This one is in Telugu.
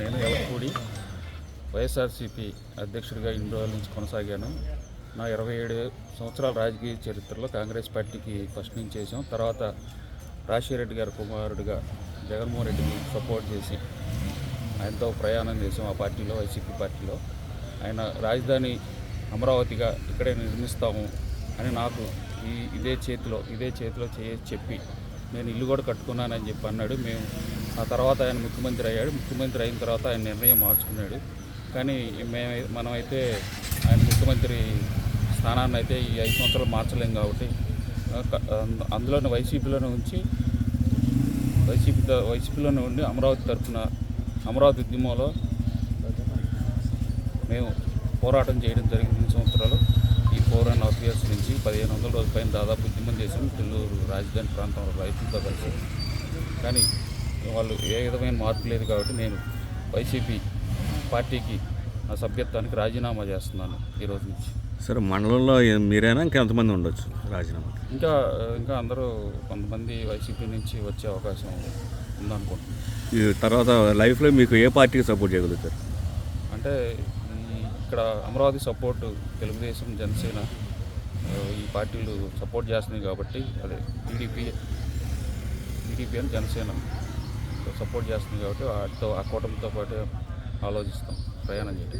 నేను ఎవరికూడి వైఎస్ఆర్సీపీ అధ్యక్షుడిగా ఇన్ని రోజుల నుంచి కొనసాగాను. నా ఇరవై ఏడు సంవత్సరాల రాజకీయ చరిత్రలో కాంగ్రెస్ పార్టీకి ఫస్ట్ నుంచి చేసాం తర్వాత రాజశేఖరెడ్డి గారి కుమారుడిగా జగన్మోహన్ రెడ్డికి సపోర్ట్ చేసి ఆయనతో ప్రయాణం చేసాం ఆ పార్టీలో వైసీపీ పార్టీలో. ఆయన రాజధాని అమరావతిగా ఇక్కడే నిర్మిస్తాము అని నాకు ఈ ఇదే చేతిలో ఇదే చేతిలో చేసి చెప్పి నేను ఇల్లు కూడా కట్టుకున్నానని చెప్పి అన్నాడు. మేము ఆ తర్వాత ఆయన ముఖ్యమంత్రి అయ్యాడు. ముఖ్యమంత్రి అయిన తర్వాత ఆయన నిర్ణయం మార్చుకున్నాడు. కానీ మేము మనమైతే ఆయన ముఖ్యమంత్రి స్థానాన్ని అయితే ఈ ఐదు సంవత్సరాలు మార్చలేం కాబట్టి అందులోనే వైసీపీలోనే ఉంచి వైసీపీ వైసీపీలోనే ఉండి అమరావతి తరఫున అమరావతి ఉద్యమంలో మేము పోరాటం చేయడం జరిగింది ఇన్ని సంవత్సరాలు. ఈ ఫోర్ అండ్ హాఫ్ ఇయర్స్ నుంచి పదిహేను వందల రోజుల పైన దాదాపు ఉద్యమం చేసాం తెల్లూరు రాజధాని ప్రాంతంలో రైతులతో కలిసి. కానీ వాళ్ళు ఏ విధమైన మార్పు లేదు కాబట్టి నేను వైసీపీ పార్టీకి నా సభ్యత్వానికి రాజీనామా చేస్తున్నాను ఈ రోజు నుంచి. సరే మండలంలో మీరైనా ఇంకా ఎంతమంది ఉండొచ్చు రాజీనామా? ఇంకా ఇంకా అందరూ కొంతమంది వైసీపీ నుంచి వచ్చే అవకాశం ఉందనుకుంటున్నాను. తర్వాత లైఫ్లో మీకు ఏ పార్టీకి సపోర్ట్ చేయగలుగుతారు? అంటే ఇక్కడ అమరావతి సపోర్ట్ తెలుగుదేశం జనసేన ఈ పార్టీలు సపోర్ట్ చేస్తున్నాయి కాబట్టి అదే టీడీపీ టీడీపీ అని జనసేన. సపోర్ట్ చేస్తుంది కాబట్టి వాటితో ఆ కూటమితో పాటు ఆలోచిస్తాం ప్రయాణం చేయడం